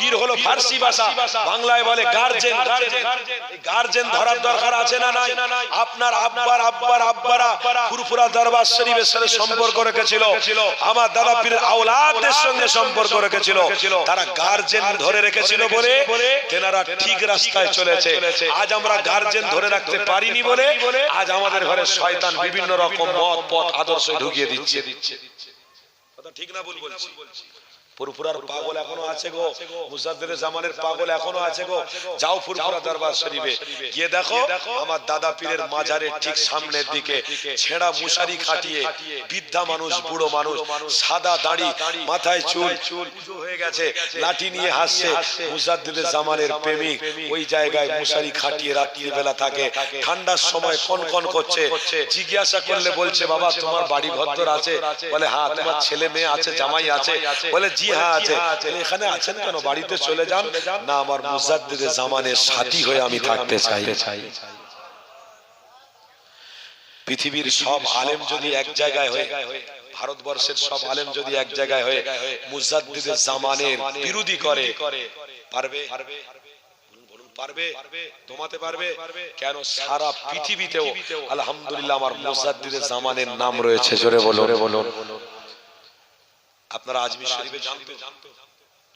পীর হলো ফার্সি ভাষা। বাংলায় বলে গার্জেন। গার্জেন। ধরার দরকার আছে না নাই? আপনার আব্বার আব্বার আব্বারা ফুরফুরা দরবার শরীফের সাথে সম্পর্ক রেখেছিল। আমার দাদা পীরের আওলাদদের সঙ্গে সম্পর্ক রেখেছিল। তারা গার্জেন ধরে রেখেছিল বলে তেনারা ঠিক রাস্তায় চলেছে। আজ আমরা গার্জেন ধরে রাখতে পারিনি বলে আজ আমাদের ঘরে শয়তান বিভিন্ন রকম মত পথ আদর্শ ঢুকিয়ে দিচ্ছে। দিচ্ছে। কথা ঠিক না ভুল বলছি। ফুরফুরার পাগল এখনও আছে গো। মুজাদ্দিদের জামানের পাগল এখনও আছে গো। যাও ফুরফুরা দরবার শরীফে। গিয়ে দেখো আমার দাদা পীরের মাজারের ঠিক সামনের দিকে ছেঁড়া মুশারি খাটিয়ে বৃদ্ধা মানুষ বুড়ো মানুষ সাদা দাড়ি মাথায় চুল চুল হয়ে গেছে লাঠি নিয়ে হাসছে জামানের প্রেমিক ওই জায়গায় মুশারি খাটিয়ে রাত্রির বেলা থাকে। ঠান্ডার সময় কন কন করছে জিজ্ঞাসা করলে বলছে বাবা তোমার বাড়ি ভদ্র আছে? বলে হ্যাঁ তোমার ছেলে মেয়ে আছে জামাই আছে বলে জি আছে। এখানে আছেন কেন? বাড়িতে চলে যান? না আমার মুজাদ্দিদের জামানের সাথী হয়ে আমি থাকতে চাই। পৃথিবীর সব আলেম যদি এক জায়গায় হয়ে ভারতবর্ষের সব আলেম যদি এক জায়গায় হয়ে মুজাদ্দিদের জামানের বিরোধী করে পারবে? পারবে তোমাতে পারবে? কেন সারা পৃথিবীতেও আলহামদুলিল্লাহ আমার মুজাদ্দিদের জামানের নাম রয়েছে। জোরে বলো বলো আপনারা আজমির শরীফে জানতো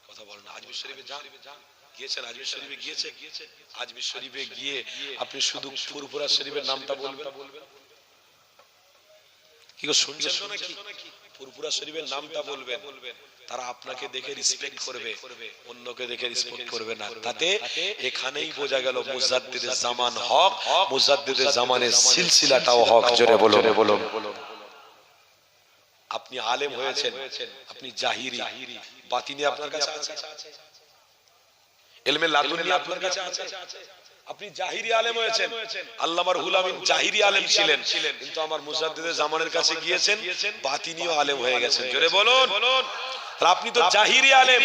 কথা বলেন আজমির শরীফে যান। গিয়েছেন আজমির শরীফে গিয়েছে? আজমির শরীফে গিয়ে আপনি শুধু ফুরফুরা শরীফের নামটা বলবেন। কি শুনছেন তো নাকি? ফুরফুরা শরীফের নামটা বলবেন। তারা আপনাকে দেখে রিসপেক্ট করবে। অন্যকে দেখে রিসপেক্ট করবে না। তাতে এখানেই বোঝা গেল মুজাদ্দিদের জামান হক। মুজাদ্দিদের জামানের সিলসিলাটাও হক। জোরে বলো বলো আপনি আলেম হয়েছেন আপনি জাহিরি বাতিনি আপনার কাছে আছে? এলমে লাদুনি আপনার কাছে আছে? আপনি জাহিরি আলেম হয়েছেন। আল্লামার হুলামিন জাহিরি আলেম ছিলেন। কিন্তু আমার মুজাদ্দিদের জামানের কাছে গিয়েছেন বাতিনিও আলেম হয়ে গেছেন। জোরে বলুন। আর আপনি তো জাহিরি আলেম।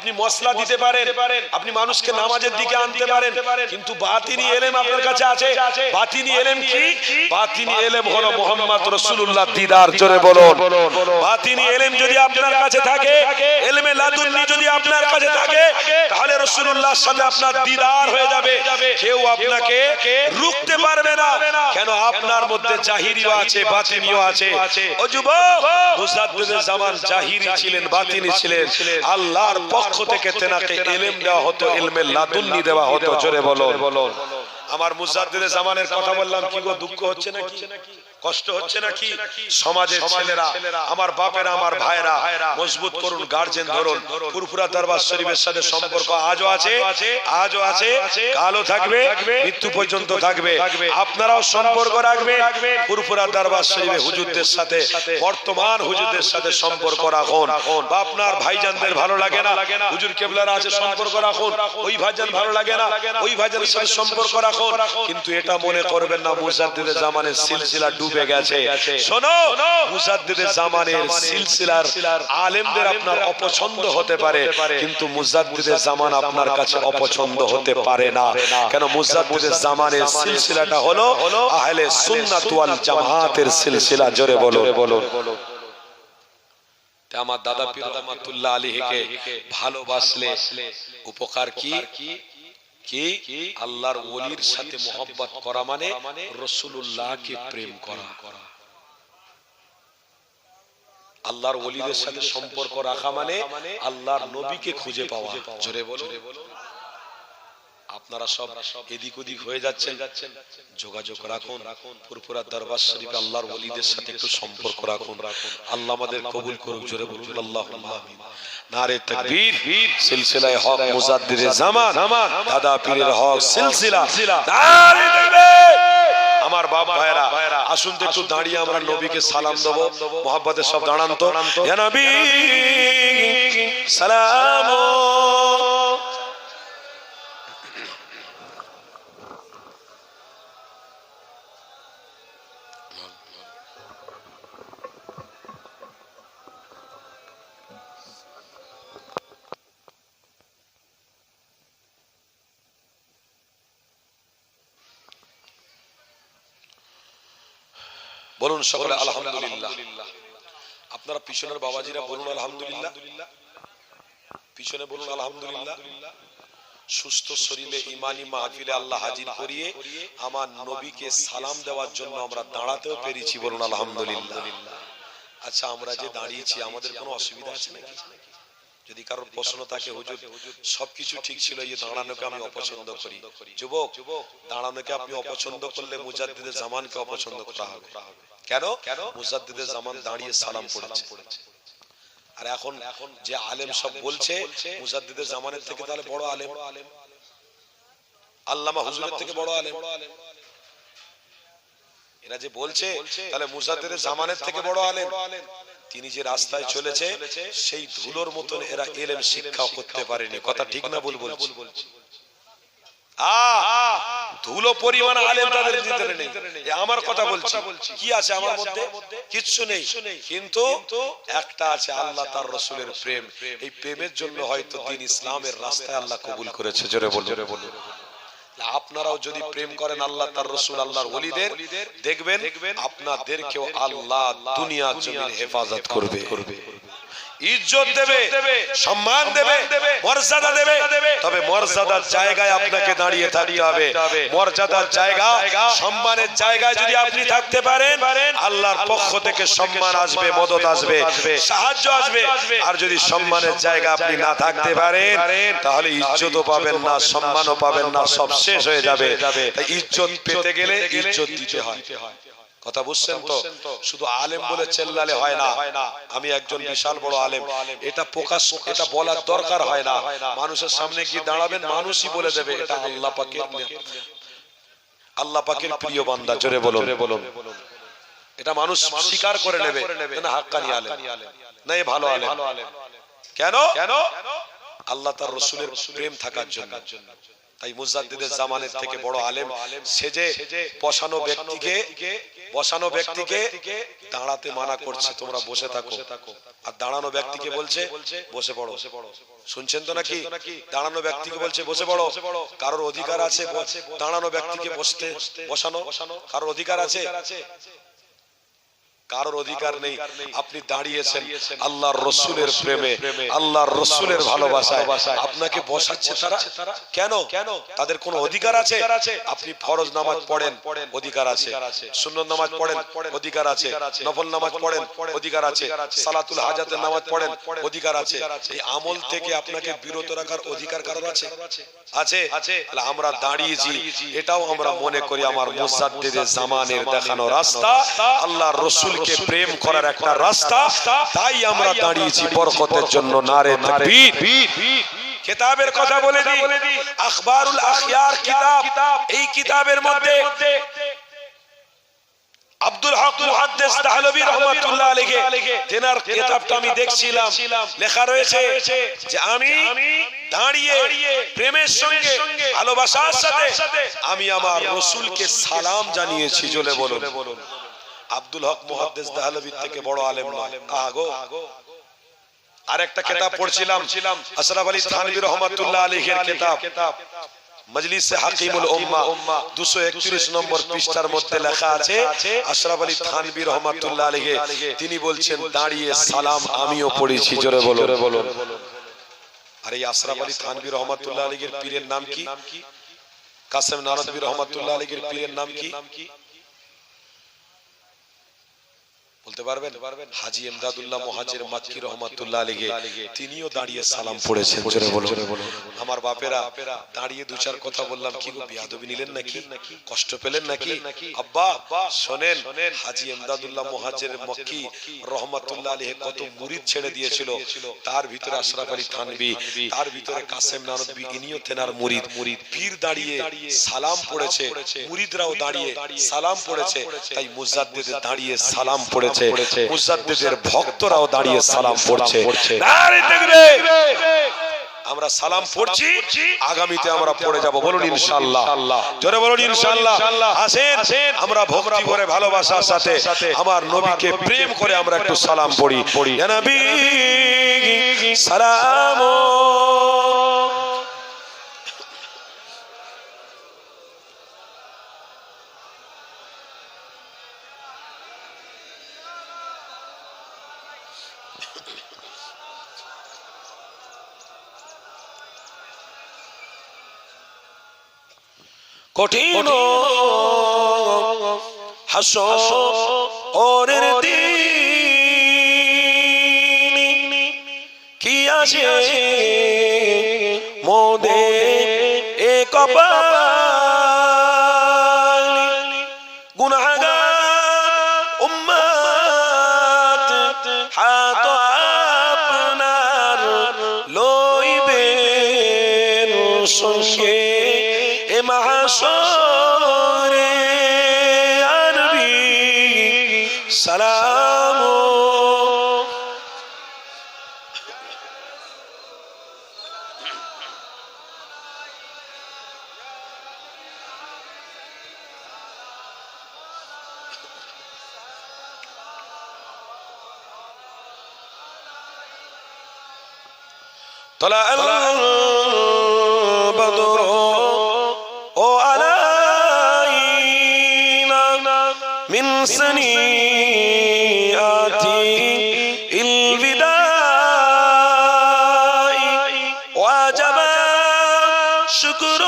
আপনি মশলা দিতে পারেন আপনি মানুষকে নামাজের দিকে আনতে পারেন কিন্তু বাতিনি এলেম আপনার কাছে আছে? বাতিনি এলেম কি? বাতিনি এলেম হলো মোহাম্মদ রসুল্লাহ দিদার জোরে বলুন। বাতিনি এলেম যদি আপনার কাছে থাকে এলেমে লাদুন্নি যদি আপনার কাছে থাকে তাহলে রসুল্লাহর সাথে আপনার দিদার হয়ে যাবে। কেউ আপনাকে রুখতে পারবে না। কেন আপনার মধ্যে জাহিরিও আছে বাতিনিও আছে। ও যুবক! মুজাদ্দিদের জামান জাহিরি ছিলেন বাতিনি ছিলেন। আল্লাহর পক্ষ থেকে তেনাকে এলেম দেওয়া হতো এলমে লাদুল্লি দেওয়া হতো জোরে বলো আমার মুজাদ্দিদের জামানের কথা বললাম কি গো দুঃখ হচ্ছে নাকি? কষ্ট হচ্ছে নাকি? সমাজের ছেলেরা আমার বাপেরা আমার ভাইরা মজবুত করুন গার্জেন ধরুন। ফুরফুরা দরবার শরীফের সাথে সম্পর্ক আজও আছে? আজও আছে? কালো থাকবে? মৃত্যু পর্যন্ত থাকবে? আপনারাও সম্পর্ক রাখবেন? ফুরফুরা দরবার শরীফে হুজুরদের সাথে বর্তমান হুজুরদের সাথে সম্পর্ক রাখুন। বা আপনার ভাইজানদের ভালো লাগে না? হুজুর কেবলারা আছে সম্পর্ক রাখুন। ওই ভাইজান ভালো লাগে না? ওই ভাইজানের সাথে সম্পর্ক রাখুন। কিন্তু এটা মনে করবেন না মুজাদ্দিদের জামানের সিলসিলা ডুবে গেছে। শোনো মুজাদ্দিদের জামানের সিলসিলার আলেমদের আপনার অপছন্দ হতে পারে কিন্তু মুজাদ্দিদের জামান আপনার কাছে অপছন্দ হতে পারে না। কেন মুজাদ্দিদের জামানের সিলসিলাটা হলো আহলে সুন্নাত ওয়াল জামাতের সিলসিলা জোরে বলো বলো আমার দাদা পীর রহমাতুল্লাহ আলীকে ভালোবাসলে। উপকার কি? কি? আল্লাহর ওলির সাথে মোহব্বত করা মানে রসুল্লাহকে প্রেম করা। আল্লাহর ওলিদের সাথে সম্পর্ক রাখা মানে আল্লাহর নবীকে খুঁজে পাওয়া। জোরে বলো আপনারা সব এদিক ওদিক হয়ে যাচ্ছেন। যোগাযোগ রাখুন। ফুরফুরা দরবার শরীফে আল্লাহর ওলিদের সাথে একটু সম্পর্ক রাখুন। আল্লাহ আমাদের কবুল করুক, জোরে বলুন আমিন। নারে তাকবীর, সিলসিলায়ে হক মুজাদ্দিদে জামান, দাদা পীরের হক সিলসিলা। নারে তাকবীর! আমার বাপ ভাইরা আসুন তো একটু দাঁড়িয়ে আমরা নবীকে সালাম দেব, মোহাব্বতের সব দাঁড়ান তো। নবী, সালাম। বলুন সকলে আলহামদুলিল্লাহ। আপনারা পিছনের বাবাজিরা বলুন আলহামদুলিল্লাহ। পিছনে বলুন আলহামদুলিল্লাহ। সুস্থ শরীরে ইমানি মাহফিলে আল্লাহ হাজির করিয়ে আমার নবীকে সালাম দেওয়ার জন্য আমরা দাঁড়াতেও পেরেছি বলুন আলহামদুলিল্লাহ। আচ্ছা আমরা যে দাঁড়িয়েছি আমাদের কোনো অসুবিধা আছে নাকি? যদি কারোর প্রশ্ন থাকে, হুজুর, সবকিছু ঠিক ছিল, এই দাঁড়ানোকে আমি অপছন্দ করি। যুবক, দাঁড়ানোকে আপনি অপছন্দ করলে মুজাদ্দিদের জামানকে অপছন্দ করা হবে। কেন? কেন মুজাদ্দিদের জামান দাঁড়িয়ে সালাম পড়েছে। আর এখন এখন যে আলেম সব বলছে, মুজাদ্দিদের জামানের থেকে তাহলে বড় আলেম। আল্লামা হুজুরের থেকে বড় আলেম। এরা যে বলছে, তাহলে মুজাদ্দিদের জামানের থেকে বড় আলেম। তিনি যে রাস্তায় চলেছে সেই ধুলোর মতন এরা এলেম শিক্ষা করতে পারেনি। কথা ঠিক না বল বলছি? ধুলো পরিমাণ আলেম তাদের ভিতরে নেই। আমার কথা বলছি। কি আছে আমার মধ্যে? কিচ্ছু নেই। কিন্তু একটা আছে আল্লাহ তার রসুলের প্রেম। এই প্রেমের জন্য হয়তো দিন ইসলামের রাস্তায় আল্লাহ কবুল করেছে জোরে বল জোরে বল আপনারাও যদি প্রেম করেন আল্লাহ তার রসুল আল্লাহর ওলিদের দেখবেন আপনাদেরকেও আল্লাহ দুনিয়া জমির হেফাজত করবে। ইজ্জত দেবে সম্মান দেবে মর্যাদা দেবে। তবে মর্যাদার জায়গায় আপনাকে দাঁড়িয়ে থাকতে হবে। মর্যাদার জায়গা সম্মানের জায়গায় যদি আপনি থাকতে পারেন আল্লাহর পক্ষ থেকে সম্মান আসবে মদত আসবে সাহায্য আসবে। আর যদি সম্মানের জায়গা আপনি না থাকতে পারেন তাহলে ইজ্জতও পাবেন না সম্মানও পাবেন না সব শেষ হয়ে যাবে। ইজ্জত পেতে গেলে ইজ্জত দিতে হয়। কথা বুঝছেন তো? শুধু আলেম বলে চেল্লালে হয় না। আমি একজন বিশাল বড় আলেম। এটা প্রকাশ এটা বলার দরকার হয় না। মানুষের সামনে গিয়ে দাঁড়াবেন মানুষই বলে দেবে এটা আল্লাহ পাকের আল্লাহ পাকের প্রিয় বান্দা জোরে বলুন। বলুন। এটা মানুষ স্বীকার করে নেবে না হাক্কানি আলেম। না এ ভালো আলেম। কেন? কেন? আল্লাহ তার রসুলের প্রেম থাকার জন্য। তাই মুজাদ্দিদের জামানের থেকে বড় আলেম সেজে বসানো ব্যক্তিকে বসানো ব্যক্তিকে দাঁড়াতে মানা করছে তোমরা বসে থাকো। আর দাঁড়ানো ব্যক্তিকে বলছে বসে পড়ো। শুনছেন তো নাকি? দাঁড়ানো ব্যক্তিকে বলছে বসে পড়ো। কারোর অধিকার আছে দাঁড়ানো ব্যক্তিকে বসতে বসানো কারোর অধিকার আছে। কারোর অধিকার নেই। আপনি দাঁড়িয়েছেন। আল্লাহর রসুলের প্রেমে। আল্লাহর রসুলের ভালোবাসায়। আপনাকে বসাচ্ছে তারা? কেন? কেন? তাদের কোনো অধিকার আছে? আপনি ফরজ নামাজ পড়েন অধিকার আছে। সুন্নত নামাজ পড়েন অধিকার আছে। নফল নামাজ পড়েন অধিকার আছে। সালাতুল হাজাতের নামাজ পড়েন অধিকার আছে। এই আমল থেকে আপনাকে বিরত রাখার অধিকার কারোর আছে? আছে? তাহলে আমরা দাঁড়িয়েছি। এটাও আমরা মনে করি আমার মুজাদ্দিদের জামানের দেখানো রাস্তা। আল্লাহর রসুলকে প্রেম করার একটা রাস্তা তাই আমরা দাঁড়িয়েছি বরকতের জন্য নারে তাকবীর। কিতাবের কথা বলে দিই। আখবারুল আখিয়ার কিতাব। এই কিতাবের মধ্যে আব্দুল হক মুহাদ্দিস তাহলবী রাহমাতুল্লাহ আলাইহি তেনার কিতাবটা আমি দেখছিলাম। লেখা রয়েছে যে আমি দাঁড়িয়ে প্রেমের সঙ্গে ভালোবাসার সাথে আমি আমার রাসূলকে সালাম জানিয়েছি জলে বলুন। আব্দুল হক মুহাদ্দিস থেকে বড় আলেম নয়। আগো আরেকটা কিতাব পড়ছিলাম আশরাফ আলী থানভী রহমাতুল্লাহ আলাইহির কিতাব। মজলিসে হাকিমুল উম্মাহ 231 নম্বর পৃষ্ঠার মধ্যে লেখা আছে আশরাফ আলী থানভী রহমাতুল্লাহ আলাইহি। তিনি বলছেন দাঁড়িয়ে সালাম আমিও পড়েছি জোরে বলুন। আর এই আশরাফ আলী থানভী রহমাতুল্লাহ আলাইহির পীরের নাম কি? কাসেম নানদবী রহমাতুল্লাহ আলাইহির পীরের নাম কি? বলতে পারবেন? হাজি এমদাদুল্লাহ মহাজের মাক্কি রহমাতুল্লাহ আলাইহি তিনিও দাঁড়িয়ে সালাম পড়েছেন জোরে বলুন। আমার বাপেরা দাঁড়িয়ে দু চার কথা বললাম কি গো বিয়াদবি নিলেন নাকি? কষ্ট পেলেন নাকি? আব্বা শোনেন হাজি এমদাদুল্লাহ মহাজের মক্কি রহমাতুল্লাহ আলাইহি কত মুরিদ ছেড়ে দিয়েছিল। তার ভিতরে আশরাফ আলী থানভী তার ভিতরে কাসেম নানদবী ইনিও তেনার মুরিদ মুরিদ পীর দাঁড়িয়ে সালাম পড়েছে মুরিদরাও দাঁড়িয়ে সালাম পড়েছে তাই মুজাদ্দিদের দাঁড়িয়ে সালাম পড়েছে। মুজাদ্দিদের ভক্তরাও দাঁড়িয়ে সালাম পড়ছে। আমরা সালাম পড়ছি। আগামীতে আমরা পড়ে যাব। বলুন ইনশাআল্লাহ। জোরে বলুন ইনশাআল্লাহ। আসেন আমরা ভক্তি করে ভালোবাসার সাথে আমার নবীকে প্রেম করে আমরা একটু সালাম পড়ি। ইয়া নবী! সালাম! কঠিন হাস ওরের দিন কি আছে মোদের সঙ্গে এ মহাশরে আরবি সালাম طلع البدر من سنيات الوداع وجب شكر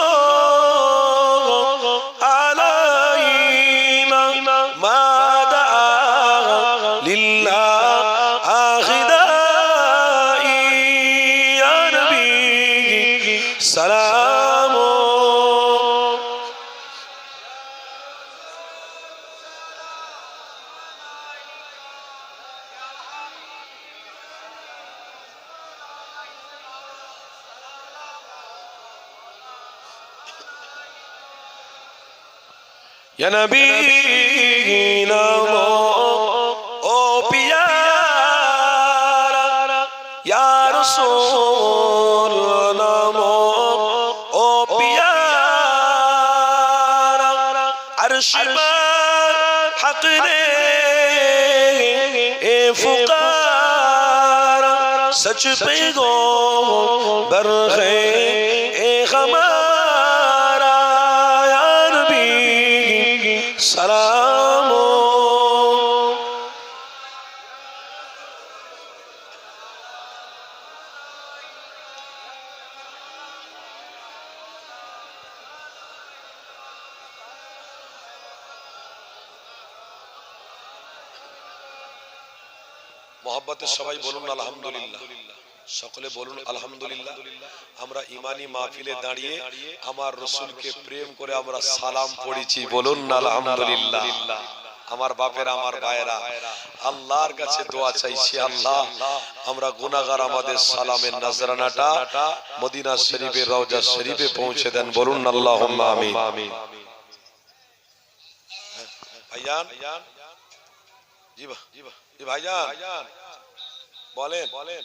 يا نبينا او پیارا یا رسول نامو او پیارا عرش بر حق اے فقارا سچ پہ گو برغے اے ہمارا সালাম। মোহাম্মতের সবাই বলুন আলহামদুলিল্লাহ। সকলে বলুন, আলহামদুলিল্লাহ, আমরা ইমানি মাহফিলে দাঁড়িয়ে আমার রসুলকে প্রেম করে আমরা সালাম পড়েছি। বলুন, আলহামদুলিল্লাহ। আমার বাপের, আমার ভাইয়েরা, আল্লাহর কাছে দোয়া চাইছি, আল্লাহ, আমরা গুনাহগার আমাদের সালামের নজরানাটা মদিনা শরীফের রওজা শরীফে পৌঁছে দেন। বলুন, আল্লাহুম্মা আমিন। ভাইজান, জি ভাইজান, বলেন বলেন।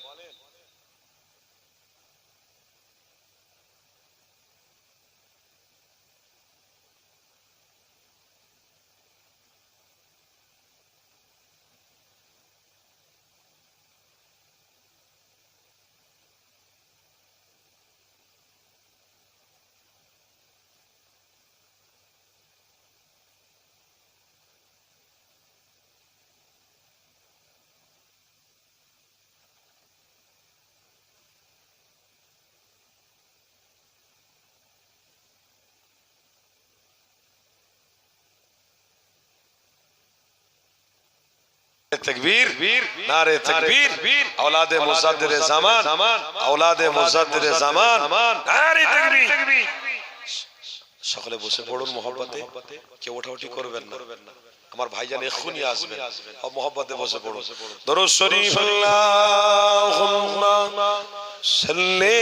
تکبیر نعرہ تکبیر اولاد زمان اولاد زمان نعرہ تکبیر সকলে বসে পড়ুন মহব্বতে, কেউ ওঠাউটি করবেন না। আমার ভাইজান এক্ষুনি আসবেন মহব্বতে বসে পড়ো ধরো শরীফ আল্লাহ সাল্লি